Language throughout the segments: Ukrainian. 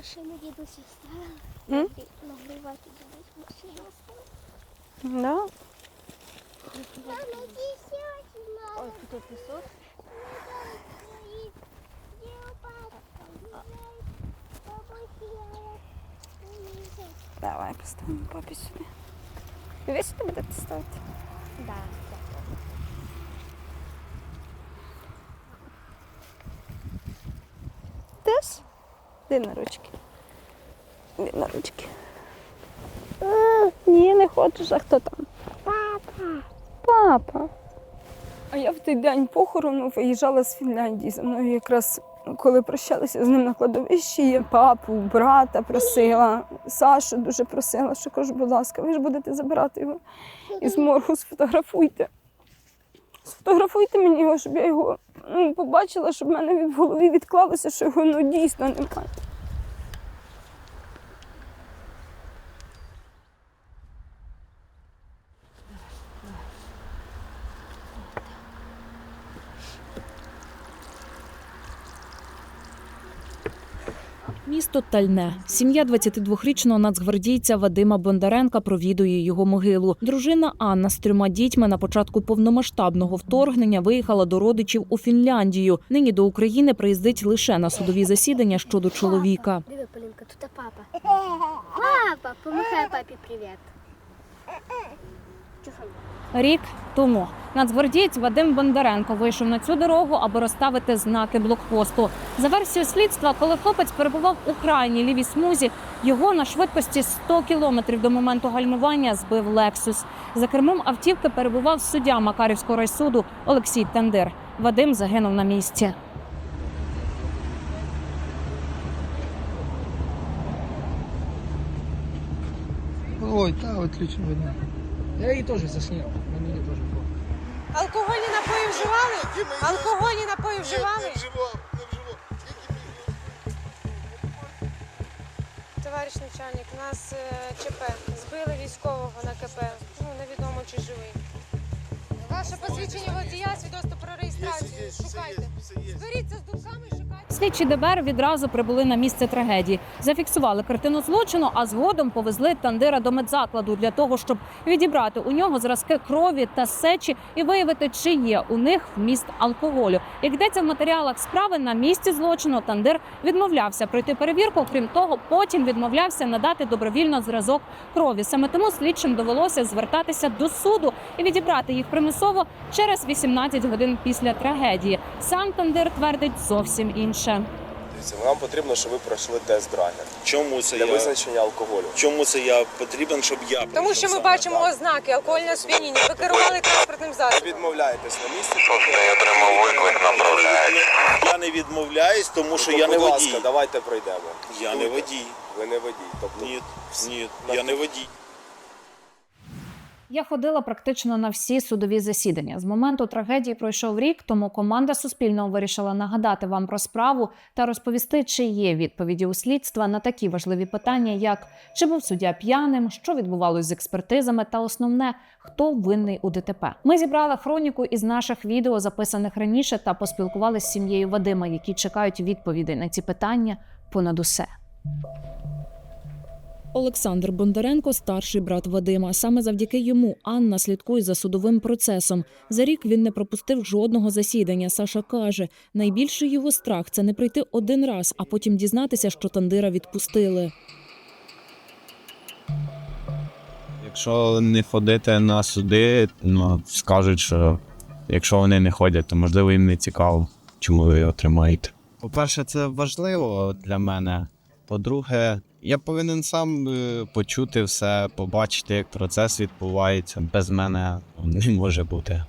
машину дідуся ставили. М? Нагрівати дідусь машину ставили. Да? Мама, дідусь Ой, тут пісок. Давай поставимо папі сюди. І ви сюди будете ставити? Да. Теж? Де на ручки? Де на ручки? Ні, не хочеш, а хто там? Папа. Папа. А я в той день похорону виїжджала з Фінляндії. За мною якраз коли прощалися з ним на кладовищі, я папу, брата просила, Сашу дуже просила, що кажу, будь ласка, ви ж будете забирати його із моргу, сфотографуйте. Сфотографуйте мені його, щоб я його ну, побачила, щоб в мене в голові відклалося, що його ну, дійсно немає. Місто Тальне. Сім'я 22-річного нацгвардійця Вадима Бондаренка провідує його могилу. Дружина Анна з трьома дітьми на початку повномасштабного вторгнення виїхала до родичів у Фінляндію. Нині до України приїздить лише на судові засідання щодо чоловіка. Диви, Полінка, тут папа. Папа, помахай папі привіт. Рік тому нацгвардієць Вадим Бондаренко вийшов на цю дорогу, аби розставити знаки блокпосту. За версією слідства, коли хлопець перебував у крайній лівій смузі, його на швидкості 100 кілометрів до моменту гальмування збив Лексус. За кермом автівки перебував суддя Макарівського райсуду Олексій Тендир. Вадим загинув на місці. Ой, да, отлично видно. Я її теж засняв, на мені теж було. Алкогольні напої вживали? Алкогольні напої вживали? Не вживав, не вживав. Товариш начальник, у нас е, ЧП. Збили військового на КП. Ну, невідомо чи живий. Ваше посвідчення водія, свідоцтво про реєстрацію. Шукайте. Зберіться з думками. Слідчі ДБР відразу прибули на місце трагедії, зафіксували картину злочину, а згодом повезли Тандира до медзакладу для того, щоб відібрати у нього зразки крові та сечі і виявити, чи є у них вміст алкоголю. Як йдеться в матеріалах справи, на місці злочину Тандир відмовлявся пройти перевірку. Крім того, потім відмовлявся надати добровільно зразок крові. Саме тому слідчим довелося звертатися до суду і відібрати їх примусово через 18 годин після трагедії. Сам Тандир твердить зовсім інше. Дивіться, вам потрібно, щоб ви пройшли тест-драгер Чому це для я? визначення алкоголю. Чому це я потрібен, щоб я Тому що ми саме бачимо так? ознаки алкогольного сп'яніння. Ви керували транспортним Ви засобом. відмовляєтесь на місці. Я отримав виклик направляють. Я не відмовляюсь, тому що Ну, я не будь водій. ласка, давайте пройдемо. Я не водій. Ви не водій. Тобто Ні, ні, я не водій. Я ходила практично на всі судові засідання. З моменту трагедії пройшов рік, тому команда Суспільного вирішила нагадати вам про справу та розповісти, чи є відповіді у слідства на такі важливі питання, як чи був суддя п'яним, що відбувалось з експертизами, та основне, хто винний у ДТП. Ми зібрали хроніку із наших відео, записаних раніше, та поспілкувалися з сім'єю Вадима, які чекають відповідей на ці питання понад усе. Олександр Бондаренко старший брат Вадима. Саме завдяки йому Анна слідкує за судовим процесом. За рік він не пропустив жодного засідання. Саша каже, найбільший його страх це не прийти один раз, а потім дізнатися, що тандира відпустили. Якщо не ходити на суди, ну скажуть, що якщо вони не ходять, то можливо їм не цікаво, чому ви його тримаєте. По-перше, це важливо для мене. По-друге, я повинен сам е, почути все, побачити, як процес відбувається. Без мене не може бути.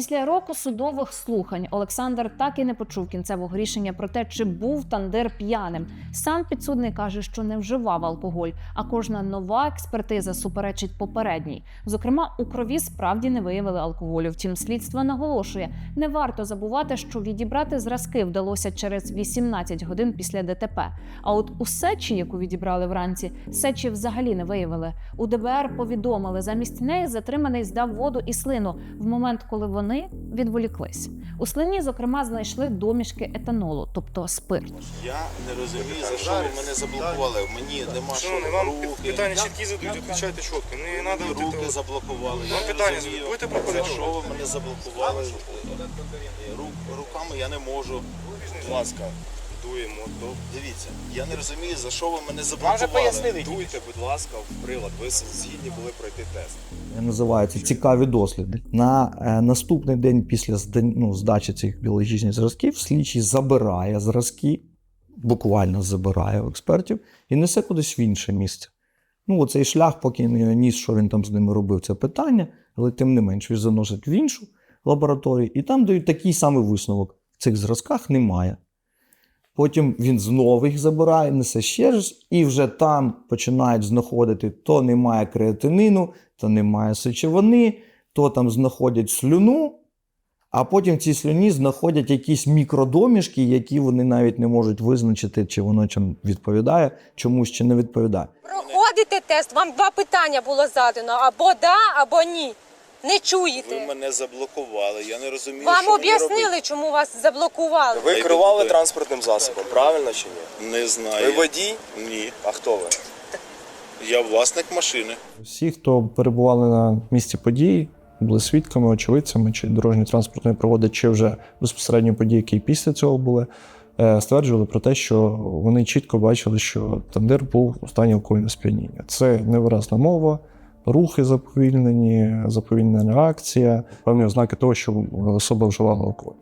Після року судових слухань Олександр так і не почув кінцевого рішення про те, чи був тандир п'яним. Сам підсудний каже, що не вживав алкоголь, а кожна нова експертиза суперечить попередній. Зокрема, у крові справді не виявили алкоголю. Втім, слідство наголошує, не варто забувати, що відібрати зразки вдалося через 18 годин після ДТП. А от у сечі, яку відібрали вранці, сечі взагалі не виявили. У ДБР повідомили, замість неї затриманий здав воду і слину в момент, коли вона вони відволіклись. У слині, зокрема, знайшли домішки етанолу, тобто спирт. Я не розумію, за що ви мене заблокували. Мені нема що Шановний, вам руки. питання чіткі задають, відповідайте чітко. Не треба руки заблокували. Вам Я питання не розумію. Будете проходити За що ви мене заблокували? Рук, руками я не можу. Будь ласка, Дуємо до дивіться, я не розумію, за що ви мене заблокували. Дуйте, будь ласка, в прилад. Ви згідні були пройти тест. називаються цікаві досліди. На е, наступний день після ну, здачі цих біологічних зразків слідчий забирає зразки, буквально забирає у експертів і несе кудись в інше місце. Ну, оцей шлях, поки не ніс, що він там з ними робив, це питання, але тим не менш він заносить в іншу лабораторію, і там дають такий самий висновок. В цих зразках немає. Потім він знову їх забирає, несе ще раз, і вже там починають знаходити то немає креатинину, то немає сечовини, то там знаходять слюну, а потім в цій слюні знаходять якісь мікродомішки, які вони навіть не можуть визначити, чи воно чим відповідає, чомусь чи не відповідає. Проходите тест, вам два питання було задано: або да, або ні. Не Ви чуєте. мене заблокували. Я не розумію, Вам що мені робити. об'яснили, чому вас заблокували. Ви керували транспортним засобом, правильно чи ні? Не знаю. Ви водій? Ні. А хто ви? Я власник машини. Всі, хто перебували на місці події, були свідками, очевидцями, чи дорожньої транспортної пригоди, чи вже безпосередньо події, які після цього були, е, стверджували про те, що вони чітко бачили, що тандир був у стані алкогольного сп'яніння. Це невиразна мова, рухи заповільнені, заповільнена реакція, певні ознаки того, що особа вживала алкоголь.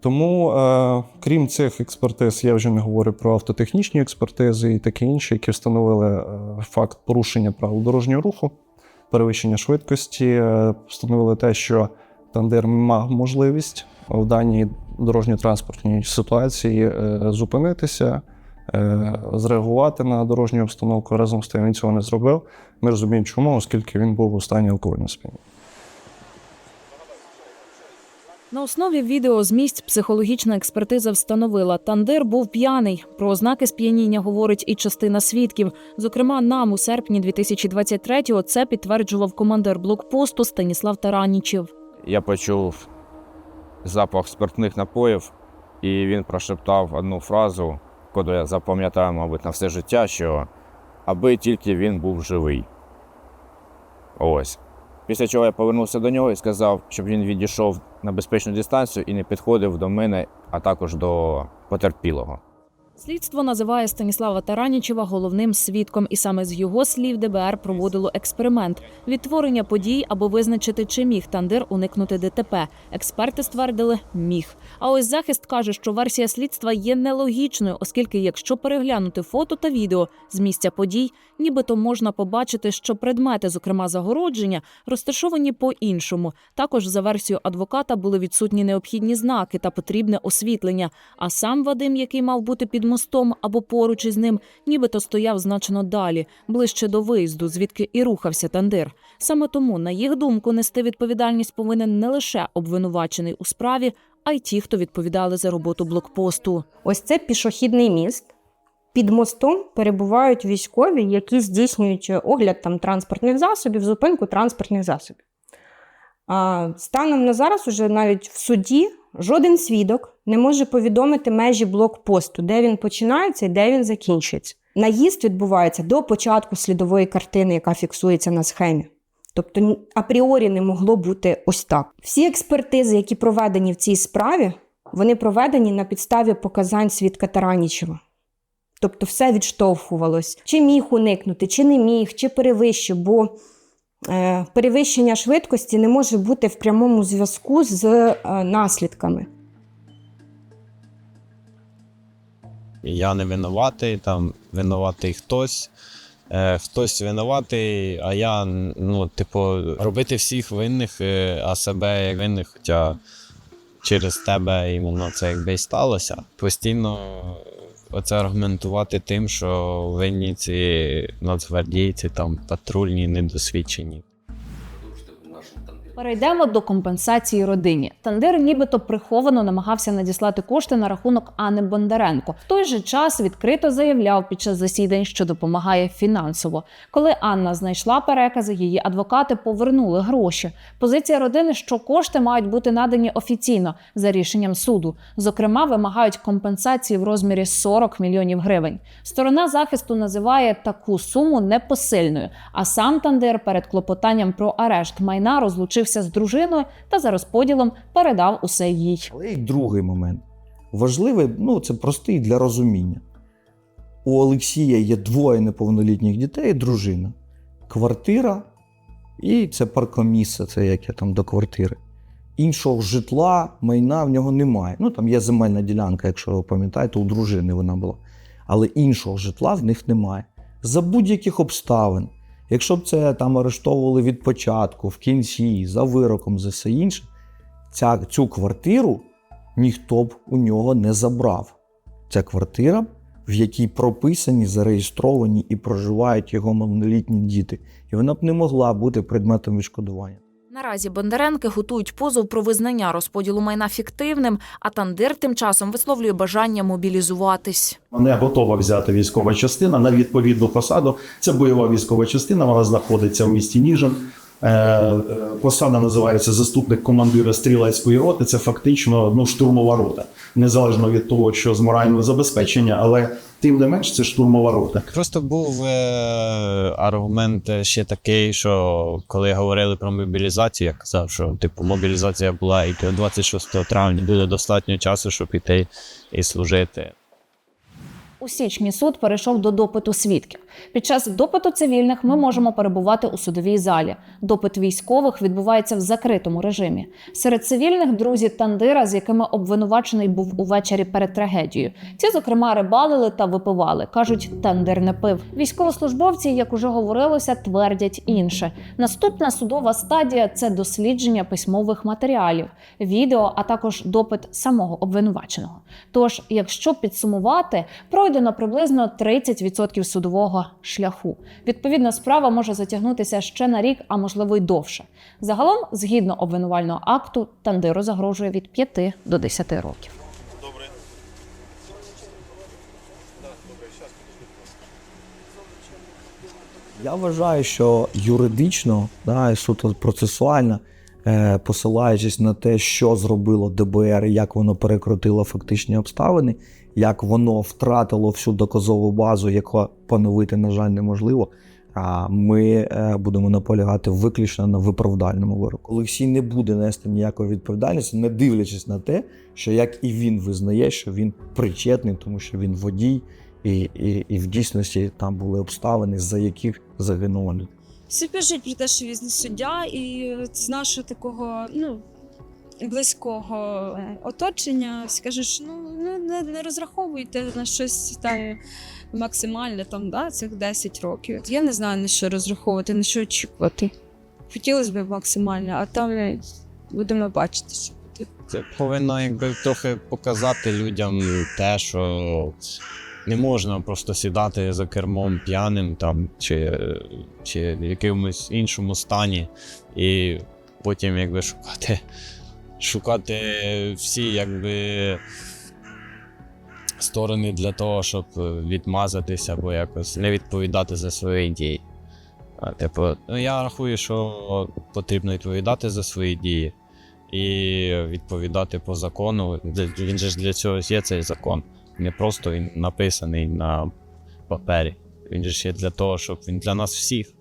Тому, е, крім цих експертиз, я вже не говорю про автотехнічні експертизи і таке інше, які встановили е, факт порушення правил дорожнього руху, перевищення швидкості, е, встановили те, що тандир мав можливість в даній дорожньо-транспортній ситуації е, зупинитися, зреагувати на дорожню обстановку. Разом з тим він цього не зробив. Ми розуміємо, чому, оскільки він був у стані алкогольного сп'яніння. На основі відео з місць психологічна експертиза встановила, Тандир був п'яний. Про ознаки сп'яніння говорить і частина свідків. Зокрема, нам у серпні 2023-го це підтверджував командир блокпосту Станіслав Таранічев. Я почув запах спиртних напоїв, і він прошептав одну фразу, яку я запам'ятаю, мабуть, на все життя, що аби тільки він був живий. Ось. Після чого я повернувся до нього і сказав, щоб він відійшов на безпечну дистанцію і не підходив до мене, а також до потерпілого. Слідство називає Станіслава Таранічева головним свідком, і саме з його слів ДБР проводило експеримент відтворення подій, аби визначити, чи міг Тандир уникнути ДТП. Експерти ствердили, міг. А ось захист каже, що версія слідства є нелогічною, оскільки, якщо переглянути фото та відео з місця подій, нібито можна побачити, що предмети, зокрема загородження, розташовані по-іншому. Також за версією адвоката були відсутні необхідні знаки та потрібне освітлення. А сам Вадим, який мав бути під мостом або поруч із ним, нібито стояв значно далі, ближче до виїзду, звідки і рухався тандир. Саме тому, на їх думку, нести відповідальність повинен не лише обвинувачений у справі, а й ті, хто відповідали за роботу блокпосту. Ось це пішохідний міст. Під мостом перебувають військові, які здійснюють огляд там, транспортних засобів, зупинку транспортних засобів. А, станом на зараз, уже навіть в суді, жоден свідок не може повідомити межі блокпосту, де він починається і де він закінчується. Наїзд відбувається до початку слідової картини, яка фіксується на схемі. Тобто апріорі не могло бути ось так. Всі експертизи, які проведені в цій справі, вони проведені на підставі показань свідка Таранічева. Тобто все відштовхувалось, чи міг уникнути, чи не міг, чи перевищив, бо перевищення швидкості не може бути в прямому зв'язку з е, наслідками. Я не винуватий, там винуватий хтось. Е, хтось винуватий, а я, ну, типу, робити всіх винних, е, а себе як винних, хоча через тебе іменно це якби і сталося. Постійно оце аргументувати тим, що винні ці нацгвардійці, там патрульні, недосвідчені. Перейдемо до компенсації родині. Тандир нібито приховано намагався надіслати кошти на рахунок Анни Бондаренко. В той же час відкрито заявляв під час засідань, що допомагає фінансово. Коли Анна знайшла перекази, її адвокати повернули гроші. Позиція родини, що кошти мають бути надані офіційно за рішенням суду. Зокрема, вимагають компенсації в розмірі 40 мільйонів гривень. Сторона захисту називає таку суму непосильною. А сам Тандир перед клопотанням про арешт майна розлучився з дружиною та за розподілом передав усе їй. Але й другий момент. Важливий, ну це простий для розуміння. У Олексія є двоє неповнолітніх дітей, дружина, квартира, і це паркомісце, це як я там до квартири. Іншого житла, майна в нього немає. Ну там є земельна ділянка, якщо ви пам'ятаєте, у дружини вона була. Але іншого житла в них немає. За будь-яких обставин. Якщо б це там арештовували від початку, в кінці, за вироком, за все інше, ця, цю квартиру ніхто б у нього не забрав. Ця квартира, в якій прописані, зареєстровані і проживають його малолітні діти. І вона б не могла бути предметом відшкодування. Наразі Бондаренки готують позов про визнання розподілу майна фіктивним, а Тандир тим часом висловлює бажання мобілізуватись. Не готова взяти військова частина на відповідну посаду. Це бойова військова частина. Вона знаходиться в місті Ніжин. Е, е, Посада називається заступник командира стрілецької роти. Це фактично ну, штурмова рота, незалежно від того, що з морального забезпечення, але тим не менш це штурмова рота. Просто був е, аргумент ще такий, що коли говорили про мобілізацію, я казав, що типу мобілізація була і до 26 травня буде достатньо часу, щоб іти і служити. У січні суд перейшов до допиту свідків. Під час допиту цивільних ми можемо перебувати у судовій залі. Допит військових відбувається в закритому режимі. Серед цивільних друзі Тандира, з якими обвинувачений був увечері перед трагедією. Ці, зокрема, рибалили та випивали. кажуть, Тандир не пив. Військовослужбовці, як уже говорилося, твердять інше. Наступна судова стадія це дослідження письмових матеріалів, відео, а також допит самого обвинуваченого. Тож, якщо підсумувати, пройдено приблизно 30% судового шляху. Відповідно, справа може затягнутися ще на рік, а можливо й довше. Загалом, згідно обвинувального акту, Тандиру загрожує від 5 до 10 років. Я вважаю, що юридично, да, і суто процесуально, е, посилаючись на те, що зробило ДБР, і як воно перекрутило фактичні обставини, як воно втратило всю доказову базу, яку поновити, на жаль, неможливо. А ми е, будемо наполягати виключно на виправдальному вироку. Олексій не буде нести ніякої відповідальності, не дивлячись на те, що як і він визнає, що він причетний, тому що він водій, і, і, і в дійсності там були обставини, за яких загинула людина. Всі пишуть про те, що він суддя, і з нашого такого ну, близького оточення що ну, ну не, не розраховуйте на щось там максимальне, там, да, цих 10 років. Я не знаю, на що розраховувати, на що очікувати. Хотілося б максимально, а там будемо бачити. Це повинно якби трохи показати людям те, що не можна просто сідати за кермом п'яним там чи, чи в якомусь іншому стані, і потім якби шукати, шукати всі якби сторони для того, щоб відмазатися або якось не відповідати за свої дії. А, типу, ну я рахую, що потрібно відповідати за свої дії і відповідати по закону. Він же ж для цього є цей закон. Не просто він написаний на папері. Він же ж є для того, щоб він для нас всіх.